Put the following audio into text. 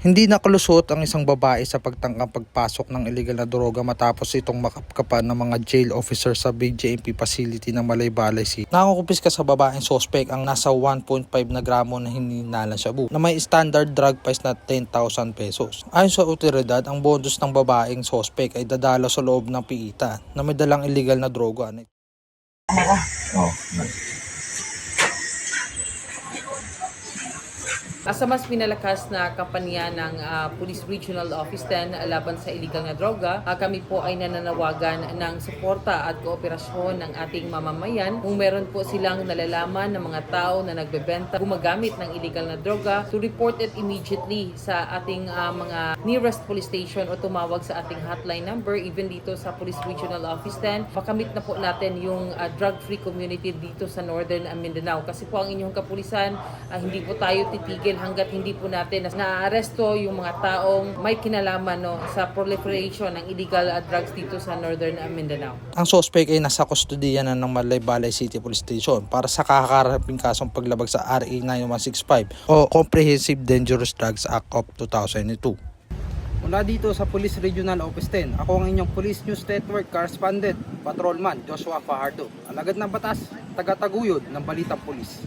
Hindi nakalusot ang isang babae sa pagtangkang pagpasok ng illegal na droga matapos itong makapkapan ng mga jail officer sa BJMP facility ng Malaybalay City. Nakukupis ka sa babaeng sospek ang nasa 1.5 na gramo na hininalan shabu na may standard drug price na 10,000 pesos. Ayon sa otoridad, ang bonus ng babaeng sospek ay dadalo sa loob ng piita na may dalang illegal na droga. Oh. Asa mas pinalakas na kampanya ng ah, Police Regional Office 10 laban sa illegal na droga, ah, kami po ay nananawagan ng suporta at kooperasyon ng ating mamamayan kung meron po silang nalalaman ng mga tao na nagbebenta, gumagamit ng illegal na droga, to report it immediately sa ating ah, mga nearest police station o tumawag sa ating hotline number, even dito sa Police Regional Office 10. Makamit na po natin yung ah, drug-free community dito sa Northern Mindanao. Kasi po ang inyong kapulisan, ah, hindi po tayo titigil hanggat hindi po natin na naaresto yung mga taong may kinalaman no, sa proliferation ng illegal drugs dito sa Northern Mindanao. Ang sospek ay nasa kustodiya na ng Malaybalay City Police Station para sa kakakaraping kasong paglabag sa RA 9165 o Comprehensive Dangerous Drugs Act of 2002. Mula dito sa Police Regional Office 10, ako ang inyong Police News Network Correspondent, Patrolman Joshua Fajardo. Alagad ng batas, taga-taguyod ng Balitang Police.